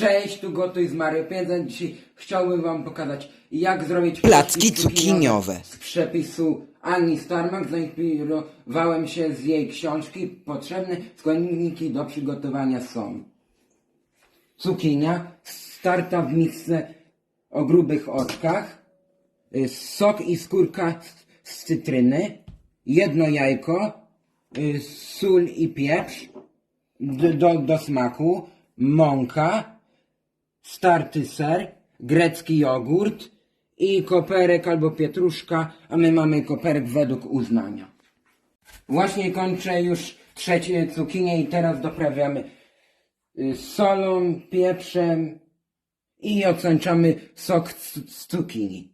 Cześć, tu Gotuj z Mario 5. Dzisiaj chciałbym wam pokazać jak zrobić Placki cukiniowe. z przepisu Ani Starmak. Zainspirowałem się z jej książki. Potrzebne składniki do przygotowania są cukinia, starta w misce o grubych oczkach, y, sok i skórka z, z cytryny, jedno jajko, y, sól i pieprz do, do, do smaku, mąka, starty ser, grecki jogurt i koperek albo pietruszka, a my mamy koperek według uznania. Właśnie kończę już trzecie cukinię i teraz doprawiamy y, solą, pieprzem i ocęczamy sok z, cukinii.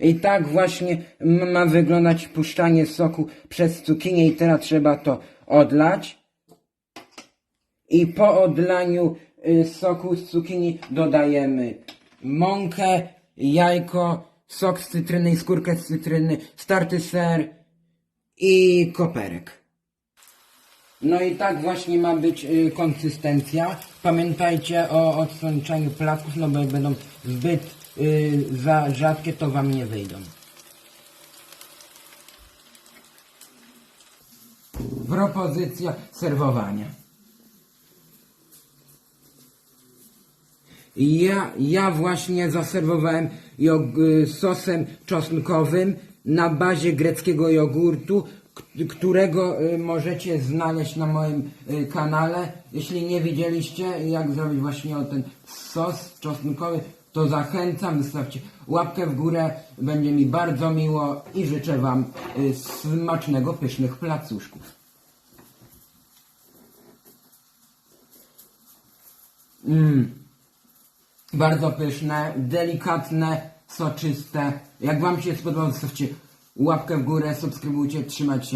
I tak właśnie ma wyglądać puszczanie soku przez cukinię i teraz trzeba to odlać. I po odlaniu soku z cukinii dodajemy mąkę, jajko, sok z cytryny i skórkę z cytryny, starty ser i koperek. No i tak właśnie ma być y, konsystencja. Pamiętajcie o odsączaniu placków, no bo jak będą zbyt y, za rzadkie, to wam nie wyjdą. Propozycja serwowania. Ja, ja właśnie zaserwowałem jog, y, sosem czosnkowym na bazie greckiego jogurtu, którego y, możecie znaleźć na moim y, kanale. Jeśli nie widzieliście, jak zrobić właśnie ten sos czosnkowy, to zachęcam, wystawcie łapkę w górę, będzie mi bardzo miło i życzę Wam smacznego, pysznych placuszków. Bardzo pyszne, delikatne, soczyste. Jak Wam się spodobało, zostawcie łapkę w górę, subskrybujcie, trzymajcie się.